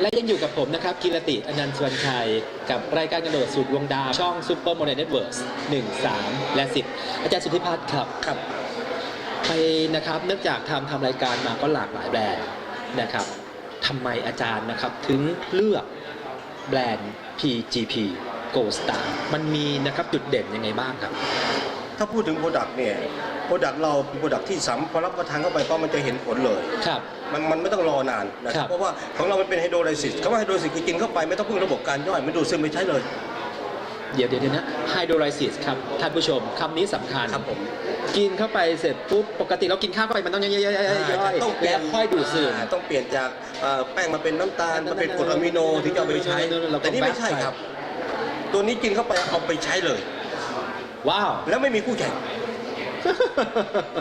และยังอยู่กับผมนะครับกีรติอนันต์สวนชัย กับรายการกระโดดสูตรดวงดาวช่อง Super Modern Networks 1 3และ10อาจารย์สุทธิพัฒน์ครับครับ ไปนะครับเนื่องจากทำทำรายการมาก็หลากหลายแบรนด์นะครับทำไมอาจารย์นะครับถึงเลือกแบรนด์ PGP Gold Star มันมีนะครับจุดเด่นยังไงบ้างครับ ถ้าพูดถึงโปรดักต์เนี่ยโปรดักต์เราเป็นโปรดักต์ที่สำพอรับประทานเข้าไปปั๊บมันจะเห็นผลเลย ครับ มันมันไม่ต้องรอนานนะคครัรับบ เพราะว่าของเรามันเป็นไฮโดรไลซิสคำว่าไฮโดรไลซิสคือกินเข้าไปไม่ต้องพึ่งระบบการย่อยมันดูดซึมไปใช้เลย เดี๋ยวเดี๋ยวเดี๋ยวนะไฮโดรไลซิสครับท่านผู้ชมคำนี้สำคัญครับผมกินเข้าไปเสร็จปุ๊บปกติเรากินข้าวเข้าไปมันต้องย่อยๆๆๆย่อยต้องเปลี่แล้ยนวค่อยดูดซึมอ่าต้องเปลี่ยนจากเอ่อแป้งมาเป็นน้ำตาลมาเป็นกรดอะมิโนถึงจะเอาไปใช้ เราก็แต่นี่ไม่ใช่ครับ ตัวนี้กินเข้าไปเอาไปใช้เลย ว้าว แล้วไม่มีคู่แข่ง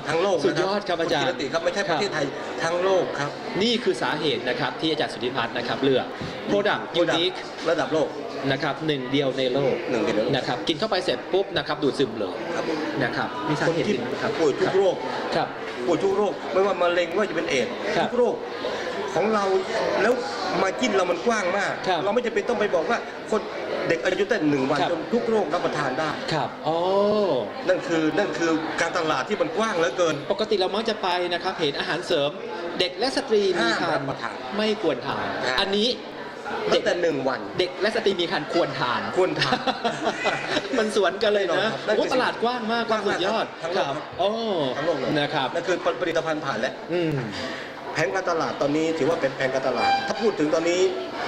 ทั้งโลกสุดยอดครับอาจารย์ปกติครับไม่ใช่ประเทศไทยทั้งโลกครับ นี่คือสาเหตุนะครับที่อาจารย์สุทธิพัฒน์นะครับเลือก Product Unique ระดับโลกนะครับหนึ่งเดียวในโลกหนึ่งเดียวในโลก นะครับกินเข้าไปเสร็จปุ๊บนะครับดูดซึมเลยครับผมนะครับมีสาคนเหตุที่หนึ่งครับป่วยทุกโรคครับ ป่วยทุกโรคไม่ว่ามะเร็งไม่ว่าจะเป็นเอดส์ครับทุกโรคของเราแล้วมากินเรามันกว้างมาก ครับ เราไม่จำเป็นต้องไปบอกว่า คนเด็กอายุแต่หนึ่งวันครับ จนทุกโรครับประทานได้ ครับอ๋อนั่นคือนั่นคือการตลาดที่มันกว้างเหลือเกิน ปกติเรามักจะไปนะครับ เห็นอาหารเสริม เด็กและสตรีมีห้ามคัรันบประทานไม่ควรทานครับ อันนี้เด็ตั้กงแต่หนึ่งวัน เด็กและสตรีมีคันควรทาน ควรทาน มันสวนกันเลยแน่นอนะนครับนั่นคือโอ้ตลาดกว้างมากกว้างสุดยอดทั้งโลกครับครับโอ้ทั้งโลกเลยนะครับ นั่นคือผลิตภัณฑ์ผ่านแล้ว อืม แผนการตลาดตอนนี้ถือว่าเป็นแผนการตลาด ถ้าพูดถึงตอนนี้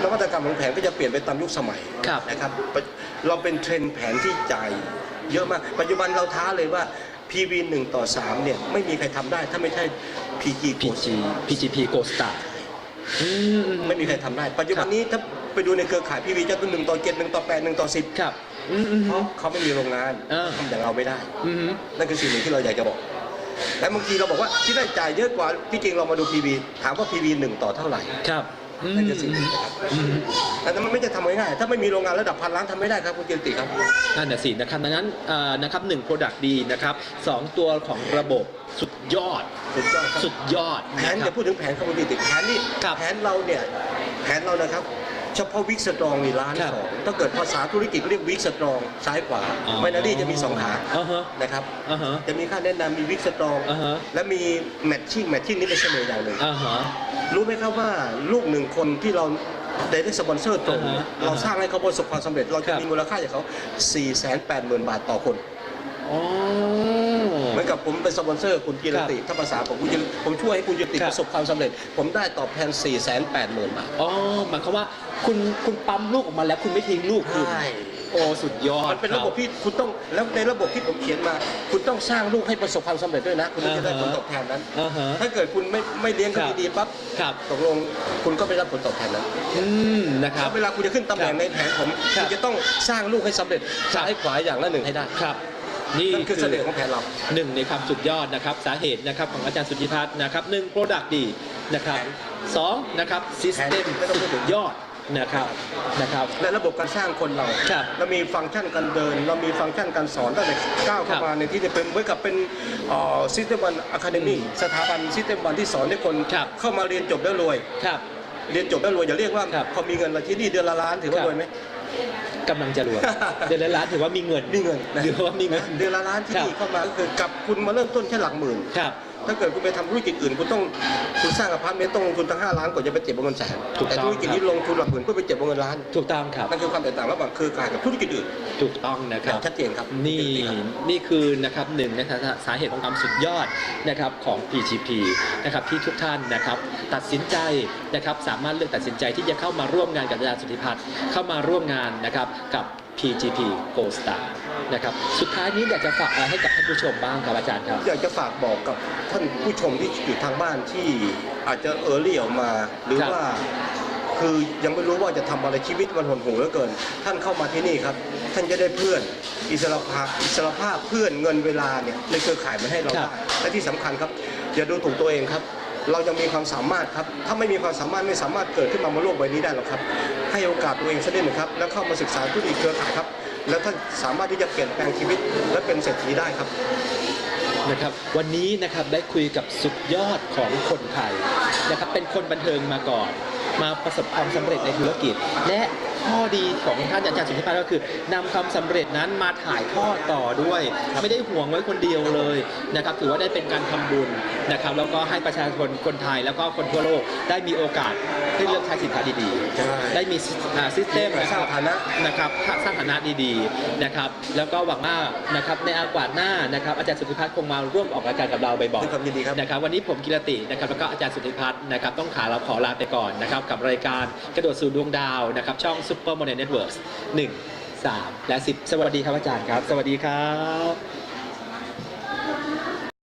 นวัตกรรมของแผนก็จะเปลี่ยนไปตามยุคสมัยครับ นะครับ เราเป็นเทรนด์แผนที่จ่ายเยอะมาก ปัจจุบันเราท้าเลยว่า PV 1ต่อ3เนี่ยไม่มีใครทำได้ถ้าไม่ใช่ PG PG PGP Gold Star อืม ไม่มีใครทำได้ ปัจจุบันนี้ถ้าไปดูในเครือข่าย PV จะเป็น1ต่อ7 1ต่อ8 1ต่อ10ครับ อืมอืมเพราะเขาไม่มีโรงงานเออ ทำอย่างเราไม่ได้ อืม นั่นคือสิ่งหนึ่งที่เราอยากจะบอก และบางทีเราบอกว่าที่ได้จ่ายเยอะกว่าที่จริงเรามาดู PV ถามว่า PV 1ต่อเท่าไหร่ครับอืมนั่นคือสิ่งหนึ่งนะครับอืมแต่มันไม่จะทำง่ายๆถ้าไม่มีโรงงานระดับพันล้านทำไม่ได้ครับคุณเจนติครับนั่นน่ะสินะครับดังนั้นเอ่อนะครับหนึ่งโปรดักต์ดีนะครับสองตัวของระบบสุดยอด สุดยอดครับสุดยอดแผนนะคจะรับพูดถึงแผนครับคุณเจนติแผนนี่ครับแผนเราเนี่ยแผนเรานะครับ เฉพาะวิกสตรองนี่ล้านครับสองถ้าเกิดภาษาธุรกิจก็เรียกวิกสตรองซ้ายขวาอ๋อไมนารี่จะมีสองขาอ่าฮะ นะครับอ่าฮะ จะมีค่าแนะนำมีวิกสตรองอ่าฮะ และมีแมทชิ่งแมทชิ่งนี่เป็นเสน่ห์อย่างหนึ่ง อ่าฮะ รู้ไหมครับว่าลูกหนึ่งคนที่เราได้ได้สปอนเซอร์ตรงอ่าฮะเราสร้างให้เขาประสบความสำเร็จ เราครัจะบมีมูลค่าจากเขา 4 8 0 0 0 0 บาทต่อคนอ๋อ เหมือนกับผมเป็นสปอนเซอร์คุณกีรติถ้าภาษาผมคุณจิรผมช่วยให้คุณจิรติครับ ประสบความสำเร็จ ผมได้ตอบแทน 4 8 0 0 0 0 บาท อ๋อหมายความว่าคุณคุณปั๊มลูกออกมาแล้วคุณไม่ทิ้งลูกคุณใช่ โอ้สุดยอดมันเป็นระบบค ที่คุณต้องแล้วในระบบที่ผมเขียนมา คุณต้องสร้างลูกให้ประสบความสำเร็จด้วยนะ คุณถึงจะได้ผลตอบแทนนั้น อ่าฮะถ้าเกิดคุณไม่ไม่เลี้ยงครัเขาบดีๆปั๊บครับตกลงคุณก็ไม่รับผลตอบแทนนั้น อืมนะครับแล้วเวลาคุณจะขึ้นตำแหน่งในแผนผมครัคุบณจะต้องสร้างลูกให้สำเร็จครับ ซ้ายขวาอย่างละหนึ่งให้ได้ ครับ นี่นั่นคือเสน่ห์ของแผนเรา หนึ่งในความสุดยอดนะครับสาเหตุนะครับของอาจารย์สุทธิพัฒน์นะครับหนึ่งโปรดักต์ดีนะครับสองนะครับซิสเต็มไม่ต้องพูสุดถึดงยอดนะครับนะครับ และระบบการสร้างคนเรา ครับเรามีฟังก์ชันการเดิน เรามีฟังก์ชันการสอนตั้งแต่ก้าวครัเข้าบมาในที่จะเป็นเหมือนกับเป็นซิสเต็มวันอะคาเดมี่สถาบันซิสเต็มวันที่สอนให้คนครับ เข้ามาเรียนจบแล้วรวย ครับ เรียนจบแล้วรวยอย่าเรียกว่าครับ พอมีเงินมาที่นี่เดือนละล้านถือว่าครับรวยไหม กำลังจะรวย เดือนละล้านถือว่ามีเงินมีเงินนะถือว่ามีเงิน เดือนละล้านที่ครับ นี่เข้ามาก็คือกับคุณมาเริ่มต้นแค่หลักหมื่น ครับ ถ้าเกิดคุณไปทำธุรกิจอื่นคุณต้องคุณสร้างอพาร์ตเมนต์ต้องลงทุนตั้งห้าล้านกว่าจะไปเจ็บวงเงินแสนถูกต้อง แต่ธุรกิจนี้ลงทุนหลักหมื่นเพื่อไปเจ็บวงเงินล้านถูกต้องครับ นั่นคือความแตกต่างระหว่างเครือข่ายกับธุรกิจอื่นถูกต้องนะคอรัย่าบงชัดเจนครับนี่นี่คือนะครับหนึ่งนะครับสาเหตุของความสุดยอดนะครับของ PGP นะครับที่ทุกท่านนะครับตัดสินใจนะครับสามารถเลือกตัดสินใจที่จะเข้ามาร่วมงานกับอาจารย์สุทธิพัฒน์เข้ามาร่วมงานนะครับกับ PGP Gold Star นะครับสุดท้ายนี้อยากจะฝากอะไรให้กับท่านผู้ชมบ้างครับอาจารย์ครับ อยากจะฝากบอกกับท่านผู้ชมที่อยู่ทางบ้านที่อาจจะเออร์ลี่ออกมา หรือครับ ว่า คือยังไม่รู้ว่าจะทำอะไรชีวิตมันหดหู่เหลือเกิน ท่านเข้ามาที่นี่ครับ ท่านจะได้เพื่อนอิสรภาพอิสรภาพเพื่อนเงินเวลาเนี่ยในเครือข่ายมันให้เราครับได้และที่สำคัญครับ อย่าดูถูกตัวเองครับ เรายังมีความสามารถครับ ถ้าไม่มีความสามารถไม่สามารถเกิดขึ้นมาบนโลกใบนี้ได้หรอกครับ ให้โอกาสตัวเองสักนิดหนึ่งครับ แล้วเข้ามาศึกษาธุรกิจเครือข่ายครับ แล้วท่านสามารถที่จะเปลี่ยนแปลงชีวิต และเป็นเศรษฐีได้ครับ นะครับวันนี้นะครับได้คุยกับสุดยอดของคนไทยนะครับเป็นคนบันเทิงมาก่อน มาประสบความสำเร็จในธุรกิจ และ ข้อดีของท่านอาจารย์สุทธิพัฒน์ก็คือนำความสำเร็จนั้นมาถ่ายทอดต่อด้วย ไม่ได้ห่วงไว้คนเดียวเลยนะครับถือว่าได้เป็นการทำบุญนะครับแล้วก็ให้ประชาชนคนไทยแล้วก็คนทั่วโลกได้มีโอกาสได้เลือกใช้สินค้าดีใช่ๆได้มีซิสเต็มสร้างฐานะนะครับสร้างฐานะดีๆนะครับแล้วก็หวังว่านะครับในอากาศหน้านะครับอาจารย์สุทธิพัฒน์คงมาร่วมออกรายการกับเราบ่อยด้วยความยินดีครับๆนะครับวันนี้ผมกิรตินะครับแล้วก็อาจารย์สุทธิพัฒน์นะครับต้องขาเราขอลาไปก่อนนะครับกับรายการกระโดดสู่ดวงดาวนะครับช่อง Super Modern Networks 1 3 และ 10 สวัสดีครับอาจารย์ครับ สวัสดีครับ